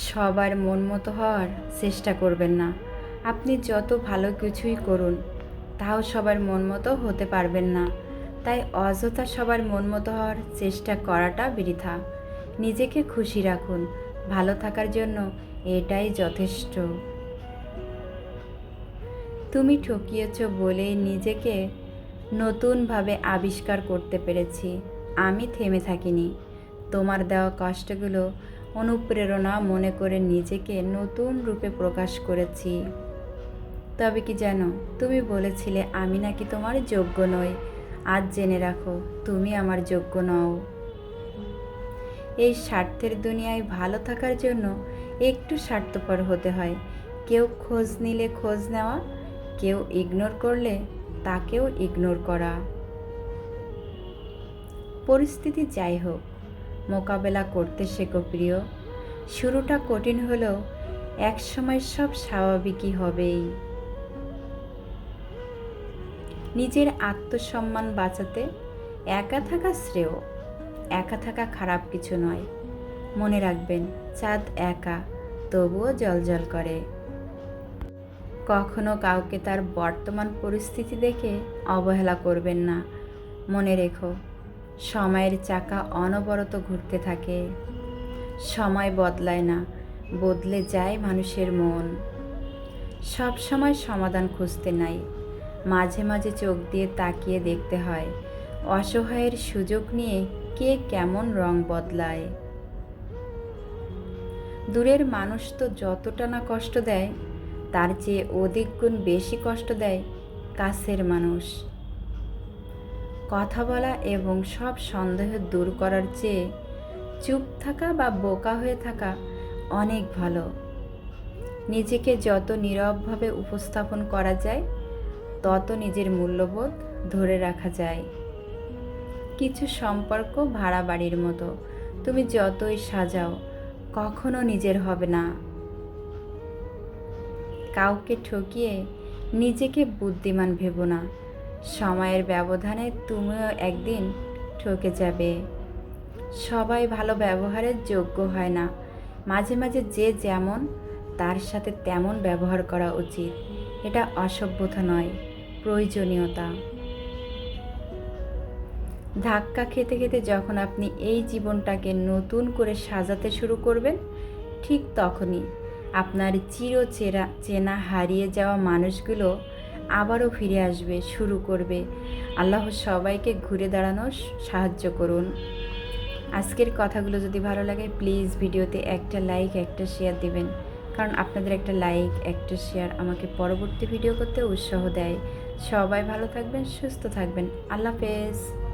সবার মন মতো হওয়ার চেষ্টা করবেন না। আপনি যত ভালো কিছুই করুন, তাও সবার মন মতো হতে পারবেন না। তাই অযথা সবার মন মতো হওয়ার চেষ্টা করাটা বৃথা। নিজেকে খুশি রাখুন, ভালো থাকার জন্য এটাই যথেষ্ট। তুমি ঠকিয়েছ বলেই নিজেকে নতুনভাবে আবিষ্কার করতে পেরেছি। আমি থেমে থাকিনি। তোমার দেওয়া কষ্টগুলো অনুপ্রেরণা মনে করে নিজেকে নতুন রূপে প্রকাশ করেছি। তবে কি জানো, তুমি বলেছিলে আমি নাকি তোমার যোগ্য নই। আজ জেনে রাখো, তুমি আমার যোগ্য নও। এই স্বার্থের দুনিয়ায় ভালো থাকার জন্য একটু স্বার্থপর হতে হয়। কেউ খোঁজ নিলে খোঁজ নেওয়া, কেউ ইগনোর করলে তাকেও ইগনোর করা। পরিস্থিতি যাই হোক মোকাবেলা করতে শেখো প্রিয়। শুরুটা কঠিন হলেও একসময় সব স্বাভাবিকই হবেই। নিজের আত্মসম্মান বাঁচাতে একা থাকা শ্রেয়, একা থাকা খারাপ কিছু নয়। মনে রাখবেন, চাঁদ একা, তবুও জলজল করে। কখনো কাউকে তার বর্তমান পরিস্থিতি দেখে অবহেলা করবেন না। মনে রেখো সময়ের চাকা অনবরত ঘুরতে থাকে। সময় বদলায় না, বদলে যায় মানুষের মন। সব সময় সমাধান খুঁজতে নাই, মাঝে মাঝে চোখ দিয়ে তাকিয়ে দেখতে হয়, অসহায়ের সুযোগ নিয়ে কে কেমন রং বদলায়। দূরের মানুষ তো যতটা না কষ্ট দেয়, তার চেয়ে অধিক গুণ বেশি কষ্ট দেয় কাছের মানুষ। কথা বলা এবং সব সন্দেহ দূর করার চেয়ে চুপ থাকা বা বোকা হয়ে থাকা অনেক ভালো। নিজেকে যত নীরবভাবে উপস্থাপন করা যায়, তত নিজের মূল্যবোধ ধরে রাখা যায়। কিছু সম্পর্ক ভাড়া বাড়ির মতো। তুমি যতই সাজাও, কখনো নিজের হবে না। কাউকে ঠকিয়ে নিজেকে বুদ্ধিমান ভেবো না। সময়ের ব্যবধানে তুমিও একদিন ঠকে যাবে। সবাই ভালো ব্যবহারের যোগ্য হয় না। মাঝে মাঝে যে যেমন, তার সাথে তেমন ব্যবহার করা উচিত। এটা অসভ্যতা নয়, প্রয়োজনীয়তা। ধাক্কা খেতে খেতে যখন আপনি এই জীবনটাকে নতুন করে সাজাতে শুরু করবেন, ঠিক তখনই আপনার চিরচেরা চেনা হারিয়ে যাওয়া মানুষগুলো আবারও ফিরে আসবে, শুরু করবে। আল্লাহ সবাইকে ঘুরে দাঁড়ানো সাহায্য করুন। আজকের কথাগুলো যদি ভালো লাগে প্লিজ ভিডিওতে একটা লাইক একটা শেয়ার দিবেন। কারণ আপনাদের একটা লাইক একটা শেয়ার আমাকে পরবর্তী ভিডিও করতে উৎসাহ দেয়। সবাই ভালো থাকবেন, সুস্থ থাকবেন। আল্লাহ হাফেজ।